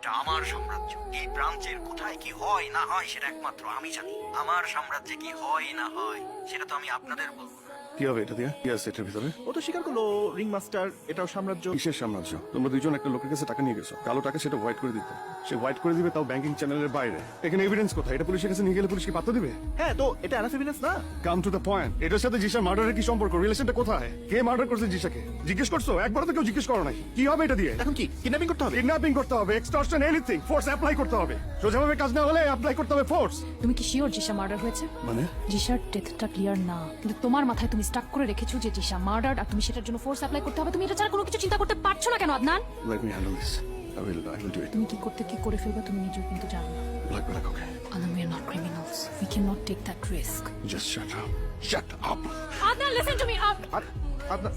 এটা আমার সাম্রাজ্য। এই ব্রাঞ্চের কোথায় কি হয় না হয় সেটা একমাত্র আমি জানি। আমার সাম্রাজ্যে কি হয় না হয়, সেটা তো আমি আপনাদের বলব না। কি হবে এটা দিয়ে? কি আছে এটার ভিতরে। ও তো স্বীকার করল রিং মাস্টার এটাও সাম্রাজ্য। কিসের সাম্রাজ্য? তোমরা দুইজন একটা লোকের কাছে টাকা নিয়ে গেছো। কালো টাকা সেটা হোয়াইট করে দিতে। সে হোয়াইট করে দিবে তাও ব্যাংকিং চ্যানেলের বাইরে। এখানে এভিডেন্স কোথায়? এটা পুলিশের কাছে নিয়ে গেলে পুলিশ কি পাত্তা দিবে? হ্যাঁ তো এটা এভিডেন্স না? কাম টু দ্য পয়েন্ট এটার সাথে জিশার মার্ডারের কি সম্পর্ক? রিলেশনটা কোথায়? কে মার্ডার করছে জিশাকে? জিজ্ঞেস করছ? একবার তো কেউ জিজ্ঞেস করো নাই। কি হবে এটা দিয়ে? এখন কি? কিডন্যাপিং করতে হবে? কিডন্যাপিং করতে হবে এক্সটর্শন এনিথিং ফোর্স অ্যাপ্লাই করতে হবে। সোজাভাবে কাজ না হলে অ্যাপ্লাই করতে হবে ফোর্স তুমি কি শিওর জিশা মার্ডার হয়েছে? মানে? জিশার ডেথটা ক্লিয়ার না। কিন্তু তোমার মাথায় তুমি স্টাক করে রেখেছো যে জিশা মার্ডার আর তুমি সেটার জন্য ফোর্স অ্যাপ্লাই করতে হবে। তুমি এটা ছাড়া কোনো কিছু চিন্তা করতে পারছ না কেন Adnan? Let me handle this I will I will do it তুমি কি করতে কি করে ফেলবে তুমি নিজেও কিন্তু জানো না। লাগবে না কাউকে we are not criminals we can not take that risk just shut up shut up Adnan listen to me up আপনার